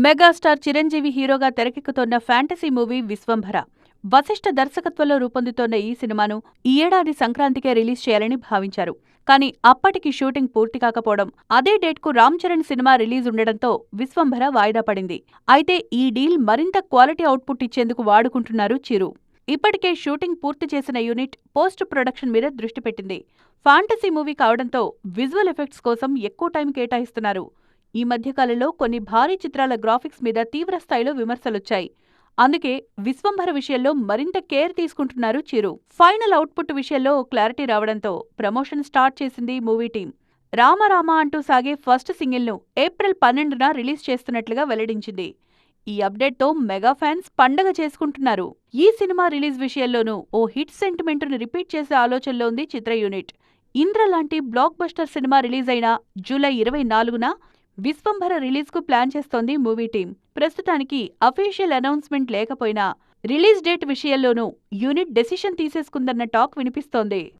Megastar Chiranjeevi హీరోగా తెరకెక్కుతోన్న fantasy movie Vishwambhara. Vashishta దర్శకత్వంలో రూపొందుతోన్న ఈ సినిమాను ఈ ఏడాది సంక్రాంతికే రిలీజ్ చేయాలని భావించారు. కానీ అప్పటికి షూటింగ్ పూర్తి కాకపోవడం అదే డేట్కు రామ్ చరణ్ సినిమా రిలీజ్ ఉండడంతో విశ్వంభర వాయిదా పడింది. అయితే ఈ డీల్ మరింత క్వాలిటీ అవుట్పుట్ ఇచ్చేందుకు వాడుకుంటున్నారు చిరు. ఇప్పటికే షూటింగ్ పూర్తి చేసిన యూనిట్ పోస్ట్ ప్రొడక్షన్ మీద దృష్టి పెట్టింది. ఫాంటసీ మూవీ కావడంతో విజువల్ ఎఫెక్ట్స్ కోసం ఎక్కువ టైం కేటాయిస్తున్నారు. ఈ మధ్యకాలంలో కొన్ని భారీ చిత్రాల గ్రాఫిక్స్ మీద తీవ్ర స్థాయిలో విమర్శలొచ్చాయి. అందుకే విశ్వంభర విషయంలో మరింత కేర్ తీసుకుంటున్నారు చిరు. ఫైనల్ అవుట్పుట్ విషయంలో క్లారిటీ రావడంతో ప్రమోషన్ స్టార్ట్ చేసింది మూవీ టీం. రామరామ అంటూ సాగే ఫస్ట్ సింగిల్ను ఏప్రిల్ పన్నెండున రిలీజ్ చేస్తున్నట్లుగా వెల్లడించింది. ఈ అప్డేట్తో మెగా ఫ్యాన్స్ పండగ చేసుకుంటున్నారు. ఈ సినిమా రిలీజ్ విషయంలోనూ ఓ హిట్ సెంటిమెంట్ను రిపీట్ చేసే ఆలోచనలో ఉంది చిత్ర యూనిట్. ఇంద్ర లాంటి బ్లాక్ బస్టర్ సినిమా రిలీజ్ అయిన జూలై ఇరవై నాలుగున విశ్వంభర రిలీజ్కు ప్లాన్ చేస్తోంది మూవీ టీం ప్రస్తుతానికి అఫీషియల్ అనౌన్స్మెంట్ లేకపోయినా రిలీజ్ డేట్ విషయంలోనూ యూనిట్ డెసిషన్ తీసేసుకుందన్న టాక్ వినిపిస్తోంది.